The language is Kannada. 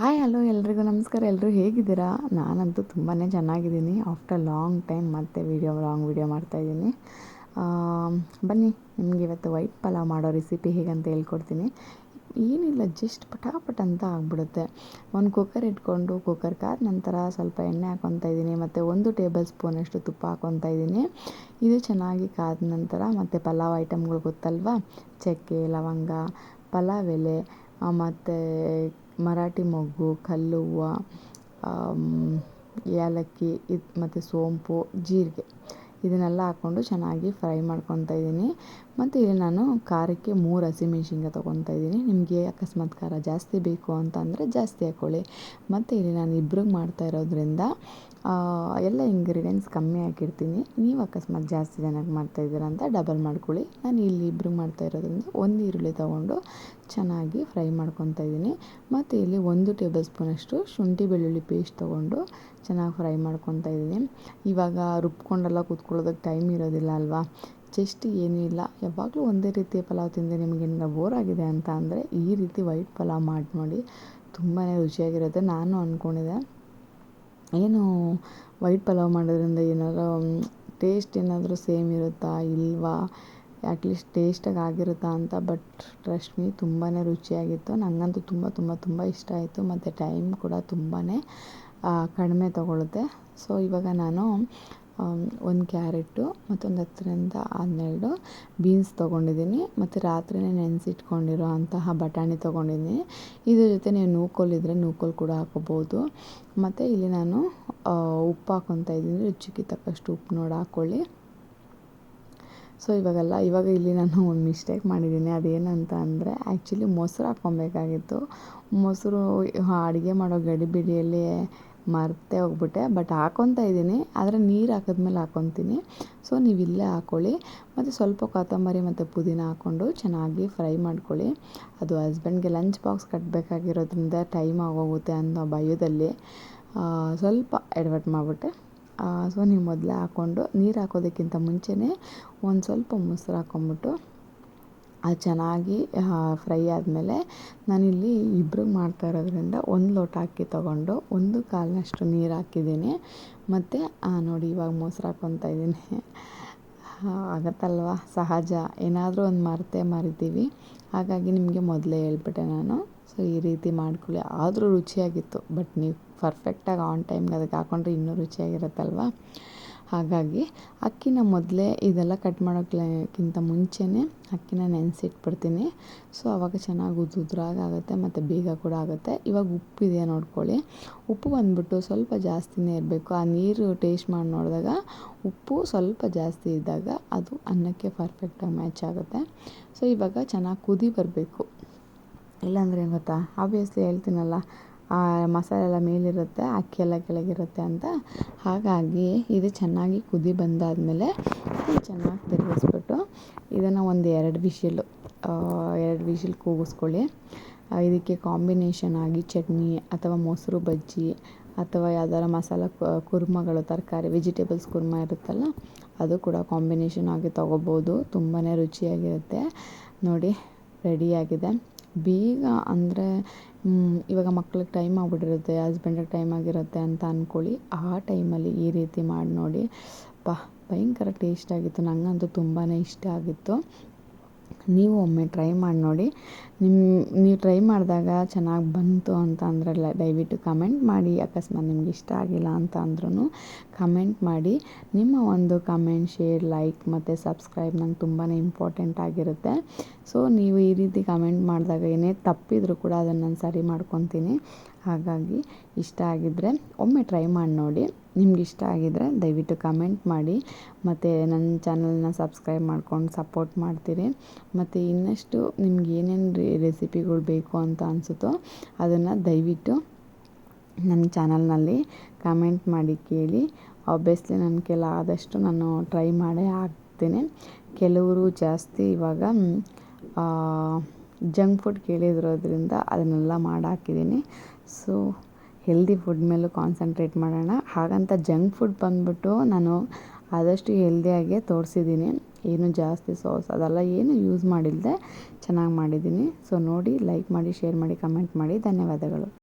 ಹಾಯ್ ಹಲೋ ಎಲ್ರಿಗೂ. ನಮಸ್ಕಾರ. ಎಲ್ಲರೂ ಹೇಗಿದ್ದೀರಾ? ನಾನಂತೂ ತುಂಬಾ ಚೆನ್ನಾಗಿದ್ದೀನಿ. ಆಫ್ಟರ್ ಲಾಂಗ್ ಟೈಮ್ ಮತ್ತೆ ವೀಡಿಯೋ ಲಾಂಗ್ ವೀಡಿಯೋ ಮಾಡ್ತಾಯಿದ್ದೀನಿ ಬನ್ನಿ, ನಿಮಗೆ ಇವತ್ತು ವೈಟ್ ಪಲಾವ್ ಮಾಡೋ ರೆಸಿಪಿ ಹೇಗಂತ ಹೇಳ್ಕೊಡ್ತೀನಿ. ಏನಿಲ್ಲ ಜಸ್ಟ್ ಪಟಾಪಟ್ ಅಂತ ಆಗ್ಬಿಡುತ್ತೆ. ಒಂದು ಕುಕ್ಕರ್ ಇಟ್ಕೊಂಡು ಕುಕ್ಕರ್ ಕಾದ ನಂತರ ಸ್ವಲ್ಪ ಎಣ್ಣೆ ಹಾಕ್ಕೊತಾ ಇದ್ದೀನಿ. ಮತ್ತು ಒಂದು ಟೇಬಲ್ ಸ್ಪೂನಷ್ಟು ತುಪ್ಪ ಹಾಕ್ಕೊತಾ ಇದ್ದೀನಿ. ಇದು ಚೆನ್ನಾಗಿ ಕಾದ ನಂತರ ಮತ್ತು ಪಲಾವ್ ಐಟಮ್ಗಳು ಗೊತ್ತಲ್ವಾ? ಚಕ್ಕೆ, ಲವಂಗ, ಪಲಾವ್ ಎಲೆ ಮತ್ತು ಮರಾಠಿ ಮೊಗ್ಗು ಕಲ್ಲುವ್ವ ಏಲಕ್ಕಿ ಇದು ಮತ್ತು ಸೋಂಪು ಜೀರಿಗೆ. ಇದನ್ನೆಲ್ಲ ಹಾಕ್ಕೊಂಡು ಚೆನ್ನಾಗಿ ಫ್ರೈ ಮಾಡ್ಕೊತಾ ಇದ್ದೀನಿ. ಮತ್ತು ಇಲ್ಲಿ ನಾನು ಖಾರಕ್ಕೆ ಮೂರು ಹಸಿಮೆಣ್ಸಿನ್ಕಾಯಿ ತೊಗೊತಾ ಇದ್ದೀನಿ. ನಿಮಗೆ ಅಕಸ್ಮಾತ್ ಖಾರ ಜಾಸ್ತಿ ಬೇಕು ಅಂತ ಅಂದರೆ ಜಾಸ್ತಿ ಹಾಕ್ಕೊಳ್ಳಿ ಮತ್ತು ಇಲ್ಲಿ ನಾನು ಇಬ್ರಿಗೆ ಮಾಡ್ತಾ ಇರೋದ್ರಿಂದ ಎಲ್ಲ ಇಂಗ್ರೀಡಿಯೆಂಟ್ಸ್ ಕಮ್ಮಿ ಹಾಕಿರ್ತೀನಿ. ನೀವು ಅಕಸ್ಮಾತ್ ಜಾಸ್ತಿ ಜನಕ್ಕೆ ಮಾಡ್ತಾಯಿದ್ದೀರ ಅಂತ ಡಬಲ್ ಮಾಡ್ಕೊಳ್ಳಿ. ನಾನು ಇಲ್ಲಿ ಇಬ್ರಿಗೆ ಮಾಡ್ತಾ ಇರೋದ್ರಿಂದ ಒಂದು ಈರುಳ್ಳಿ ತೊಗೊಂಡು ಚೆನ್ನಾಗಿ ಫ್ರೈ ಮಾಡ್ಕೊತಾ ಇದ್ದೀನಿ. ಮತ್ತು ಇಲ್ಲಿ ಒಂದು ಟೇಬಲ್ ಸ್ಪೂನಷ್ಟು ಶುಂಠಿ ಬೆಳ್ಳುಳ್ಳಿ ಪೇಸ್ಟ್ ತೊಗೊಂಡು ಚೆನ್ನಾಗಿ ಫ್ರೈ ಮಾಡ್ಕೊತಾ ಇದ್ದೀನಿ. ಇವಾಗ ರುಬ್ಕೊಂಡೆಲ್ಲ ಕೂತ್ಕೊಳ್ಳೋದಕ್ಕೆ ಟೈಮ್ ಇರೋದಿಲ್ಲ ಅಲ್ವಾ? ಜಸ್ಟ್ ಏನೂ ಇಲ್ಲ. ಯಾವಾಗಲೂ ಒಂದೇ ರೀತಿಯ ಪಲಾವ್ ತಿಂದರೆ ನಿಮಗೆ ಬೋರ್ ಆಗಿದೆ ಅಂತ ಅಂದರೆ ಈ ರೀತಿ ವೈಟ್ ಪಲಾವ್ ಮಾಡಿ ನೋಡಿ ತುಂಬಾ ರುಚಿಯಾಗಿರುತ್ತೆ. ನಾನು ಅಂದ್ಕೊಂಡಿದ್ದೆ ಏನು ವೈಟ್ ಪಲಾವ್ ಮಾಡೋದ್ರಿಂದ ಏನಾದರೂ ಟೇಸ್ಟ್ ಏನಾದರೂ ಸೇಮ್ ಇರುತ್ತಾ ಇಲ್ವಾ? ಅಟ್ಲೀಸ್ಟ್ ಟೇಸ್ಟಾಗಿ ಆಗಿರುತ್ತಾ ಅಂತ ಬಟ್ ಟ್ರಸ್ಟ್ ಮೀ ತುಂಬಾ ರುಚಿಯಾಗಿತ್ತು. ನನಗಂತೂ ತುಂಬ ತುಂಬ ತುಂಬ ಇಷ್ಟ ಆಯಿತು. ಮತ್ತು ಟೈಮ್ ಕೂಡ ತುಂಬಾ ಕಡಿಮೆ ತೊಗೊಳುತ್ತೆ. ಸೊ ಇವಾಗ ನಾನು ಒಂದು ಕ್ಯಾರೆಟು ಮತ್ತೊಂದು ಹತ್ತರಿಂದ ಹನ್ನೆರಡು ಬೀನ್ಸ್ ತೊಗೊಂಡಿದ್ದೀನಿ ಮತ್ತು ರಾತ್ರಿಯೇ ನೆನೆಸಿಟ್ಕೊಂಡಿರೋ ಅಂತಹ ಬಟಾಣಿ ತೊಗೊಂಡಿದ್ದೀನಿ. ಇದ್ರ ಜೊತೆ ನೀವು ನೂಕೋಲ್ ಇದ್ದರೆ ನೂಕೋಲ್ ಕೂಡ ಹಾಕೋಬೋದು ಮತ್ತು ಇಲ್ಲಿ ನಾನು ಉಪ್ಪು ಹಾಕೊತಾ ಇದ್ದೀನಿ. ರುಚಿಗೆ ತಕ್ಕಷ್ಟು ಉಪ್ಪು ನೋಡಿ ಹಾಕ್ಕೊಳ್ಳಿ ಸೊ ಇವಾಗೆಲ್ಲ, ಇವಾಗ ಇಲ್ಲಿ ನಾನು ಒಂದು ಮಿಸ್ಟೇಕ್ ಮಾಡಿದ್ದೀನಿ. ಅದೇನಂತ ಅಂದರೆ ಆ್ಯಕ್ಚುಲಿ ಮೊಸರು ಹಾಕ್ಕೊಬೇಕಾಗಿತ್ತು. ಮೊಸರು ಅಡುಗೆ ಮಾಡೋ ಗಡಿಬಿಡಿಯಲ್ಲಿ ಮರೆತೇ ಹೋಗ್ಬಿಟ್ಟೆ ಬಟ್ ಹಾಕೊತಾ ಇದ್ದೀನಿ. ಆದರೆ ನೀರು ಹಾಕಿದ್ಮೇಲೆ ಹಾಕೊತೀನಿ ಸೊ ನೀವು ಇಲ್ಲೇ ಹಾಕ್ಕೊಳ್ಳಿ ಮತ್ತು ಸ್ವಲ್ಪ ಕೊತ್ತಂಬರಿ ಮತ್ತು ಪುದೀನ ಹಾಕ್ಕೊಂಡು ಚೆನ್ನಾಗಿ ಫ್ರೈ ಮಾಡ್ಕೊಳ್ಳಿ. ಅದು ಹಸ್ಬೆಂಡ್ಗೆ ಲಂಚ್ ಬಾಕ್ಸ್ ಕಟ್ಟಬೇಕಾಗಿರೋದ್ರಿಂದ ಟೈಮ್ ಆಗೋಗುತ್ತೆ ಅನ್ನೋ ಭಯದಲ್ಲಿ ಸ್ವಲ್ಪ ಎಡವಟ್ಟು ಮಾಡಿಬಿಟ್ಟೆ. ಸೊ ನೀವು ಮೊದಲೇ ಹಾಕ್ಕೊಂಡು ನೀರು ಹಾಕೋದಕ್ಕಿಂತ ಮುಂಚೆನೇ ಒಂದು ಸ್ವಲ್ಪ ಮೊಸರು ಹಾಕ್ಕೊಂಬಿಟ್ಟು ಅದು ಚೆನ್ನಾಗಿ ಫ್ರೈ ಆದಮೇಲೆ ನಾನಿಲ್ಲಿ ಇಬ್ರಿಗೆ ಮಾಡ್ತಾ ಇರೋದ್ರಿಂದ ಒಂದು ಲೋಟ ಅಕ್ಕಿ ತೊಗೊಂಡು ಒಂದು ಕಾಲಿನಷ್ಟು ನೀರು ಹಾಕಿದ್ದೀನಿ. ಮತ್ತು ನೋಡಿ ಇವಾಗ ಮೊಸರು ಹಾಕ್ಕೊತಾ ಇದ್ದೀನಿ. ಆಗತ್ತಲ್ವ ಸಹಜ. ಏನಾದರೂ ಒಂದು ಮರೆತೇ ಮರಿತೀವಿ. ಹಾಗಾಗಿ ನಿಮಗೆ ಮೊದಲೇ ಹೇಳ್ಬಿಟ್ಟೆ ನಾನು. ಸೊ ಈ ರೀತಿ ಮಾಡ್ಕೊಳ್ಳಿ. ಆದರೂ ರುಚಿಯಾಗಿತ್ತು. ಬಟ್ ನೀವು ಪರ್ಫೆಕ್ಟಾಗಿ ಆನ್ ಟೈಮ್ಗೆ ಅದಕ್ಕೆ ಹಾಕ್ಕೊಂಡ್ರೆ ಇನ್ನೂ ರುಚಿಯಾಗಿರುತ್ತಲ್ವ? ಹಾಗಾಗಿ ಅಕ್ಕಿನ ಮೊದಲೇ ಇದೆಲ್ಲ ಕಟ್ ಮಾಡೋಕ್ಕಿಂತ ಮುಂಚೆನೇ ಅಕ್ಕಿನ ನೆನೆಸಿಟ್ಬಿಡ್ತೀನಿ. ಸೊ ಆವಾಗ ಚೆನ್ನಾಗಿ ಉದುದ್ರಾಗಿ ಆಗುತ್ತೆ ಮತ್ತು ಬೇಗ ಕೂಡ ಆಗುತ್ತೆ. ಇವಾಗ ಉಪ್ಪಿದೆ ನೋಡ್ಕೊಳ್ಳಿ. ಉಪ್ಪು ಬಂದ್ಬಿಟ್ಟು ಸ್ವಲ್ಪ ಜಾಸ್ತಿನೇ ಇರಬೇಕು. ಆ ನೀರು ಟೇಸ್ಟ್ ಮಾಡಿ ನೋಡಿದಾಗ ಉಪ್ಪು ಸ್ವಲ್ಪ ಜಾಸ್ತಿ ಇದ್ದಾಗ ಅದು ಅನ್ನಕ್ಕೆ ಪರ್ಫೆಕ್ಟಾಗಿ ಮ್ಯಾಚ್ ಆಗುತ್ತೆ. ಸೊ ಇವಾಗ ಚೆನ್ನಾಗಿ ಕುದಿ ಬರಬೇಕು. ಇಲ್ಲಾಂದರೆ ಏನು ಗೊತ್ತಾ? ಆಬ್ವಿಯಸ್ಲಿ ಹೇಳ್ತೀನಲ್ಲ ಮಸಾಲೆ ಎಲ್ಲ ಮೇಲಿರುತ್ತೆ, ಅಕ್ಕಿ ಎಲ್ಲ ಕೆಳಗಿರುತ್ತೆ ಅಂತ. ಹಾಗಾಗಿ ಇದು ಚೆನ್ನಾಗಿ ಕುದಿ ಬಂದಾದಮೇಲೆ ಚೆನ್ನಾಗಿ ತಿರುಗಿಸ್ಬಿಟ್ಟು ಇದನ್ನು ಒಂದು ಎರಡು ವಿಶಿಲ್ ಎರಡು ವಿಶಿಲ್ ಕೂಗಿಸ್ಕೊಳ್ಳಿ. ಇದಕ್ಕೆ ಕಾಂಬಿನೇಷನ್ ಆಗಿ ಚಟ್ನಿ ಅಥವಾ ಮೊಸರು ಬಜ್ಜಿ ಅಥವಾ ಯಾವ್ದಾರ ಮಸಾಲ ಕುರ್ಮಗಳು, ತರಕಾರಿ, ವೆಜಿಟೇಬಲ್ಸ್ ಕುರ್ಮ ಇರುತ್ತಲ್ಲ, ಅದು ಕೂಡ ಕಾಂಬಿನೇಷನ್ ಆಗಿ ತೊಗೋಬೋದು. ತುಂಬಾ ರುಚಿಯಾಗಿರುತ್ತೆ. ನೋಡಿ ರೆಡಿಯಾಗಿದೆ ಬೇಗ ಅಂದರೆ ಇವಾಗ ಮಕ್ಳಿಗೆ ಟೈಮ್ ಆಗ್ಬಿಟ್ಟಿರುತ್ತೆ ಹಸ್ಬೆಂಡಿಗೆ ಟೈಮ್ ಆಗಿರುತ್ತೆ ಅಂತ ಅಂದ್ಕೊಳ್ಳಿ ಆ ಟೈಮಲ್ಲಿ ಈ ರೀತಿ ಮಾಡಿ ನೋಡಿ. ಅಬ್ಬಾ ಭಯಂಕರ ಟೇಸ್ಟ್ ಆಗಿತ್ತು. ನನಗಂತೂ ತುಂಬಾ ಇಷ್ಟ ಆಗಿತ್ತು. ನೀವು ಒಮ್ಮೆ ಟ್ರೈ ಮಾಡಿ ನೋಡಿ. ನಿಮ್ಮ ನೀವು ಟ್ರೈ ಮಾಡಿದಾಗ ಚೆನ್ನಾಗಿ ಬಂತು ಅಂತ ಅಂದರೆ ದಯವಿಟ್ಟು ಕಮೆಂಟ್ ಮಾಡಿ. ಅಕಸ್ಮಾತ್ ನಿಮ್ಗೆ ಇಷ್ಟ ಆಗಿಲ್ಲ ಅಂತ ಅಂದ್ರೂ ಕಮೆಂಟ್ ಮಾಡಿ. ನಿಮ್ಮ ಒಂದು ಕಮೆಂಟ್ ಶೇರ್ ಲೈಕ್ ಮತ್ತು ಸಬ್ಸ್ಕ್ರೈಬ್ ನಂಗೆ ತುಂಬಾ ಇಂಪಾರ್ಟೆಂಟ್ ಆಗಿರುತ್ತೆ. ಸೊ ನೀವು ಈ ರೀತಿ ಕಮೆಂಟ್ ಮಾಡಿದಾಗ ಏನೇ ತಪ್ಪಿದ್ರು ಕೂಡ ಅದನ್ನು ನಾನು ಸರಿ ಮಾಡ್ಕೊತೀನಿ. ಹಾಗಾಗಿ ಇಷ್ಟ ಆಗಿದ್ದರೆ ಒಮ್ಮೆ ಟ್ರೈ ಮಾಡಿ ನೋಡಿ. ನಿಮ್ಗೆ ಇಷ್ಟ ಆಗಿದ್ರೆ ದಯವಿಟ್ಟು ಕಮೆಂಟ್ ಮಾಡಿ. ಮತ್ತು ನನ್ನ ಚಾನಲ್ನ ಸಬ್ಸ್ಕ್ರೈಬ್ ಮಾಡ್ಕೊಂಡು ಸಪೋರ್ಟ್ ಮಾಡ್ತೀರಿ. ಮತ್ತು ಇನ್ನಷ್ಟು ನಿಮ್ಗೆ ಏನೇನು ರೆಸಿಪಿಗಳು ಬೇಕು ಅಂತ ಅನಿಸುತ್ತೋ ಅದನ್ನು ದಯವಿಟ್ಟು ನನ್ನ ಚಾನಲ್ನಲ್ಲಿ ಕಮೆಂಟ್ ಮಾಡಿ ಕೇಳಿ. ಆಬ್ವಿಯಸ್ಲಿ ನನ್ನ ಕೆಲ ಆದಷ್ಟು ನಾನು ಟ್ರೈ ಮಾಡೇ ಹಾಕ್ತೇನೆ ಕೆಲವರು ಜಾಸ್ತಿ ಇವಾಗ ಜಂಕ್ ಫುಡ್ ಕೇಳಿದಿರೋದ್ರಿಂದ ಅದನ್ನೆಲ್ಲ ಮಾಡಾಕಿದ್ದೀನಿ. ಸೊ ಹೆಲ್ದಿ ಫುಡ್ ಮೇಲೂ ಕಾನ್ಸಂಟ್ರೇಟ್ ಮಾಡೋಣ. ಹಾಗಂತ ಜಂಕ್ ಫುಡ್ ಬಂದುಬಿಟ್ಟು ನಾನು ಆದಷ್ಟು ಹೆಲ್ದಿಯಾಗೆ ತೋರಿಸಿದ್ದೀನಿ. ಏನು ಜಾಸ್ತಿ ಸಾಸ್ ಅದೆಲ್ಲ ಏನು ಯೂಸ್ ಮಾಡಿಲ್ಲದೆ ಚೆನ್ನಾಗಿ ಮಾಡಿದ್ದೀನಿ. ಸೊ ನೋಡಿ ಲೈಕ್ ಮಾಡಿ ಶೇರ್ ಮಾಡಿ ಕಮೆಂಟ್ ಮಾಡಿ. ಧನ್ಯವಾದಗಳು.